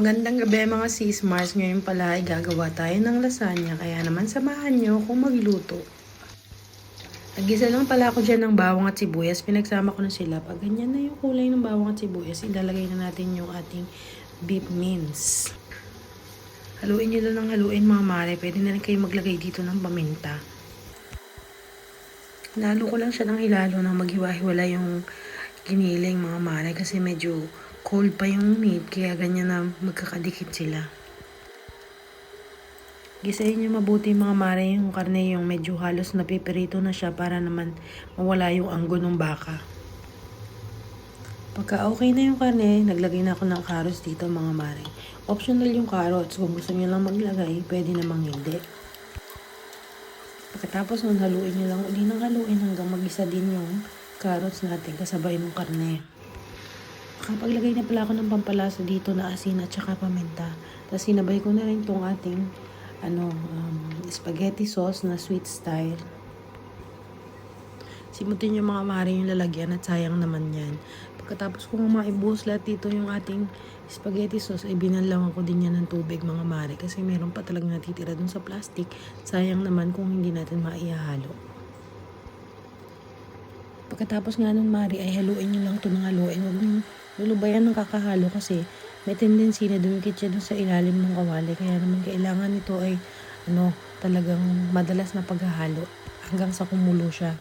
Magandang gabi mga sis Mars. Ngayon pala ay gagawa tayo ng lasagna. Kaya naman samahan nyo kung magluto. Nagisa lang pala ako dyan ng bawang at sibuyas. Pinagsama ko na sila. Pag ganyan na yung kulay ng bawang at sibuyas, ilalagay na natin yung ating beef mince. Haluin nyo lang ng haluin mga mare. Pwede na rin kayo maglagay dito ng paminta. Lalo ko lang siya ng hilalo na maghiwa-hiwala yung giniling mga mare kasi medyo cold pa yung meat kaya ganyan na magkakadikit sila. Gisahin nyo mabuti mga mare yung karne yung medyo halos napipirito na siya para naman mawala yung anggo ng baka. Pagka okay na yung karne, naglagay na ako ng carrots dito mga mare. Optional yung carrots. Kung gusto nyo lang maglagay, pwede namang hindi. Pagkatapos nun, haluin nyo lang uli ng haluin hanggang mag-isa din yung carrots natin kasabay ng karne. Nakapaglagay na pala ako ng pampalasa dito na asin at saka paminta. Tapos sinabay ko na rin tong ating ano, um, spaghetti sauce na sweet style. Simutin yung mga mari yung lalagyan at sayang naman yan. Pagkatapos kong maibuhos lahat dito yung ating spaghetti sauce, ay binanlawan ko din yan ng tubig mga mari kasi meron pa talagang natitira dun sa plastic. Sayang naman kung hindi natin maihahalo. Pagkatapos nga nun, Mari, ay haluin nyo lang ito ng haluin. Huwag nyo lulubayan ng kakahalo kasi may tendency na dumikit siya dun sa ilalim ng kawali. Kaya naman kailangan ito ay ano, talagang madalas na paghahalo hanggang sa kumulo siya.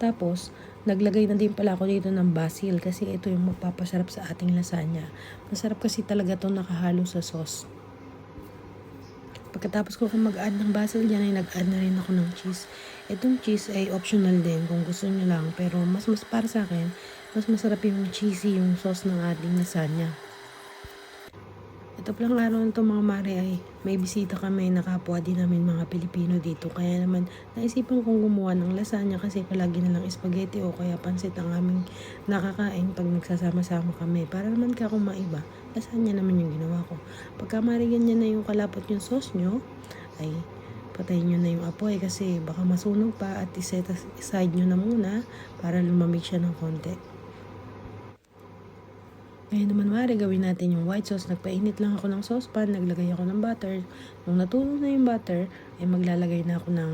Tapos, naglagay na din pala ako dito ng basil kasi ito yung magpapasarap sa ating lasagna. Masarap kasi talaga to nakahalo sa sauce. Pagkatapos ko kung mag-add ng basil dyan ay nag-add na rin ako ng cheese. Itong cheese ay optional din kung gusto nyo lang. Pero mas mas para sa akin, mas masarap yung cheesy yung sauce ng ating lasagna. Ito palang araw nito mga mare ay may bisita kami na kapwa din namin mga Pilipino dito. Kaya naman naisipan kong gumawa ng lasagna kasi palagi na lang spaghetti o kaya pansit ang aming nakakain pag nagsasama-sama kami. Para naman ka kung maiba, lasagna naman yung ginawa ko. Pagka mare ganyan na yung kalapot yung sauce nyo, ay patayin nyo na yung apoy kasi baka masunog pa at iset aside nyo na muna para lumamig siya ng konti. Ngayon naman mare, gawin natin yung white sauce. Nagpainit lang ako ng saucepan, naglagay ako ng butter. Nung natunaw na yung butter, ay maglalagay na ako ng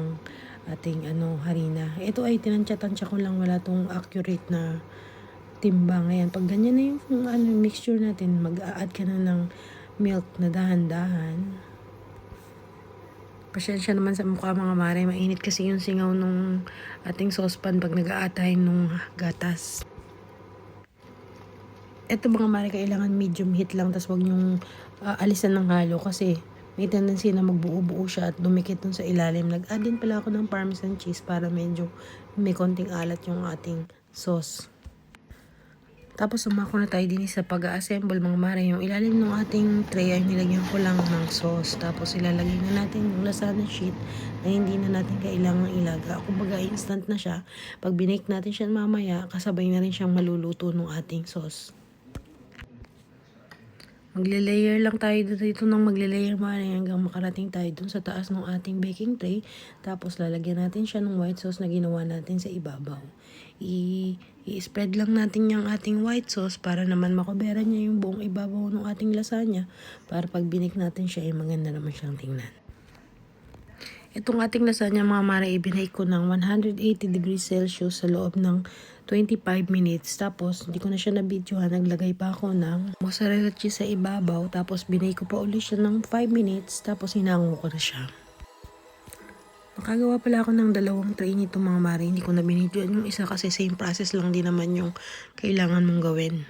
ating ano, harina. Ito ay tinansya-tansya ko lang, wala tong accurate na timbang. Ayan, pag ganyan na yung ano, mixture natin, mag-a-add ka na ng milk na dahan-dahan. Pasensya naman sa mukha mga mare, mainit kasi yung singaw nung ating saucepan pag nag-aatay nung gatas. Ito mga mare, kailangan medium heat lang. Tapos huwag nyong uh, alisan ng halo kasi may tendency na magbuo-buo siya at dumikit dun sa ilalim. Nag-add din pala ako ng parmesan cheese para medyo may konting alat yung ating sauce. Tapos umako na tayo din sa pag-assemble mga mare. Yung ilalim ng ating tray ay nilagyan ko lang ng sauce. Tapos ilalagay na natin yung lasagna sheet na hindi na natin kailangan ilaga. Kumbaga instant na siya. Pag binake natin siya mamaya, kasabay na rin siyang maluluto ng ating sauce. Magle-layer lang tayo dito ng magle-layer mare hanggang makarating tayo dun sa taas ng ating baking tray. Tapos lalagyan natin siya ng white sauce na ginawa natin sa ibabaw. I-spread lang natin yung ating white sauce para naman makobera niya yung buong ibabaw ng ating lasagna. Para pag binik natin siya, ay maganda naman siyang tingnan. Itong ating lasagna mga mare, ibinake ko ng 180 degrees Celsius sa loob ng 25 minutes. Tapos, hindi ko na siya na-videohan. Naglagay pa ako ng mozzarella cheese sa ibabaw. Tapos, binake ko pa ulit siya ng 5 minutes. Tapos, hinango ko na siya. Nakagawa pala ako ng dalawang tray nito mga mare. Hindi ko na binidyoan yung isa kasi same process lang din naman yung kailangan mong gawin.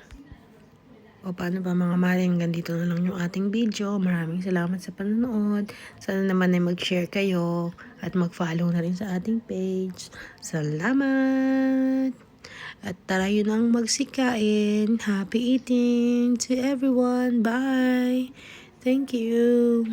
O paano ba mga mare, hanggang dito na lang yung ating video. Maraming salamat sa panonood. Sana naman ay mag-share kayo at mag-follow na rin sa ating page. Salamat! At tara yun ang magsikain. Happy eating to everyone. Bye! Thank you!